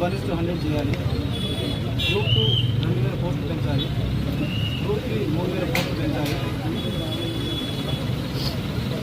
One one hundred చేయాలి. Group two రెండు వేల పోస్టులు పెంచాలి. గ్రూప్ త్రీ మూడు వేల పోస్టులు పెంచాలి.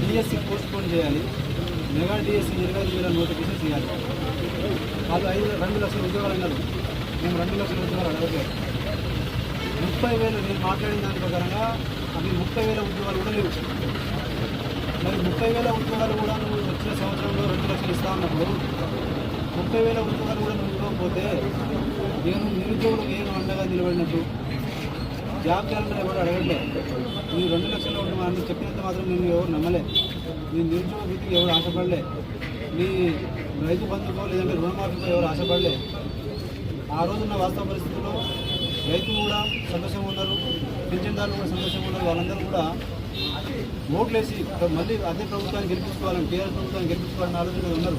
డిఎస్సి పోస్ట్ పోన్ చేయాలి. మెగా డిఎస్సి ఇరవై ఐదు వేల నోటిఫికేషన్ చేయాలి. వాళ్ళు ఐదు రెండు లక్షల ఉద్యోగాలు అన్నారు. మేము రెండు లక్షల ఉద్యోగాలు అడగలేదు ముప్పై వేలు నేను మాట్లాడిన దాని ప్రకారంగా అవి ముప్పై వేల ఉద్యోగాలు కూడా లేవు. మరి ముప్పై వేల ఉద్యోగాలు కూడా నువ్వు వచ్చిన సంవత్సరంలో రెండు లక్షలు ఇస్తా ఉన్నప్పుడు ముప్పై వేల ఉద్యోగాలు కూడా నువ్వు నేను నిరుద్యోగులకు ఏం అండగా నిలబడినట్టు? జాబ్ క్యాలెండర్ ఎవరు అడగట్లేదు మీరు రెండు లక్షలు ఉంటే చెప్పినంత మాత్రం నేను ఎవరు నమ్మలే. నేను నిరుద్యోగ వృత్తికి ఎవరు ఆశపడలే. నీ రైతు బంధుకో లేదంటే రుణమాఫీకో ఎవరు ఆశపడలే. ఆ రోజున్న వాస్తవ పరిస్థితుల్లో రైతు కూడా సంతోషంగా ఉన్నారు పింఛన్దారులు కూడా సంతోషంగా ఉన్నారు వాళ్ళందరూ కూడా ఓట్లేసి మళ్ళీ అదే ప్రభుత్వాన్ని గెలిపించుకోవాలని టీఆర్ ప్రభుత్వాన్ని గెలిపించుకోవాలని ఆలోచన ఉన్నారు.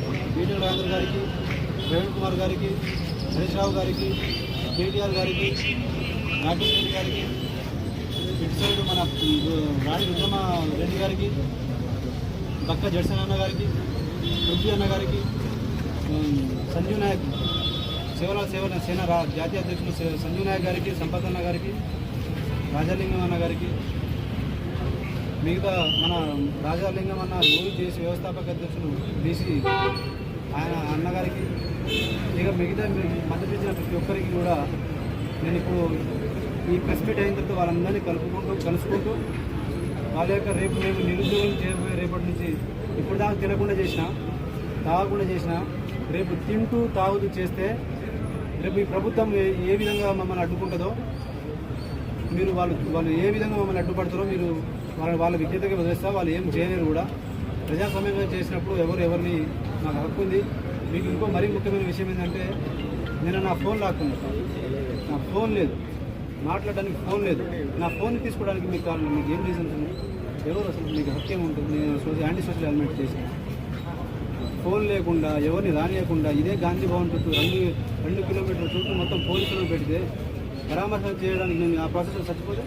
బీటీ రాజేంద్ర గారికి ప్రవీణ్ కుమార్ గారికి హరీష్ రావు గారికి కేటీఆర్ గారికి నాగేష్ రెడ్డి గారికి ఇటు సైడ్ మన రాణి రుద్రమ రెడ్డి గారికి బక్క జడ్సన్ అన్న గారికి పృథ్వీ అన్న గారికి ఉమ్, సంజీవ్ నాయక్ సేవల సేవల సేన రా జాతీయ అధ్యక్షులు సే- సంజీవ్ నాయక్ గారికి సంపత్ అన్న గారికి రాజాలింగం అన్న గారికి మిగతా మన రాజాలింగం అన్న రోజు చేసి వ్యవస్థాపక అధ్యక్షులు బీసీ ఆయన అన్నగారికి ఇక మిగతా మీ- మద్దతు ఇచ్చిన ప్రతి ఒక్కరికి కూడా నేను ఇప్పుడు ఈ ప్రెస్ మీట్ అయిన తర్వాత వాళ్ళందరినీ కలుపుకుంటూ కలుసుకుంటూ వాళ్ళ యొక్క రేపు రేపు నిరుద్యోగం చేయబోయే రేపటి నుంచి ఇప్పుడు దాకా తినకుండా చేసిన తాగకుండా చేసిన రేపు తింటూ తాగుతూ చేస్తే రేపు ఈ ప్రభుత్వం ఏ ఏ విధంగా మమ్మల్ని అడ్డుకుంటుందో మీరు వాళ్ళు వాళ్ళు ఏ విధంగా మమ్మల్ని అడ్డుపడతారో మీరు వాళ్ళ వాళ్ళ విజ్ఞతకి వదిలేస్తా వాళ్ళు ఏం చేయలేరు కూడా. ప్రజాస్వామ్యంగా చేసినప్పుడు ఎవరు ఎవరిని నాకు హక్కు ఉంది మీకు ఇంకో మరీ ముఖ్యమైన విషయం ఏంటంటే నేను నా ఫోన్ లాక్కున్నాను నా ఫోన్ లేదు. మాట్లాడడానికి ఫోన్ లేదు. నా ఫోన్ తీసుకోవడానికి మీకు కారణం మీకు ఏం రీజన్స్ ఉన్నాయి ఎవరు అసలు మీకు హక్కు ఏముంటుంది నేను సోషల్ యాంటీ సోషల్ ఎలిమెంట్ చేసిన. ఫోన్ లేకుండా ఎవరిని రానియకుండా ఇదే గాంధీ భవన్ చుట్టూ రెండు రెండు కిలోమీటర్ల చుట్టూ మొత్తం పోలీసులను పెడితే పరామర్శ చేయడానికి నేను ఆ ప్రాసెస్లో చచ్చిపోతే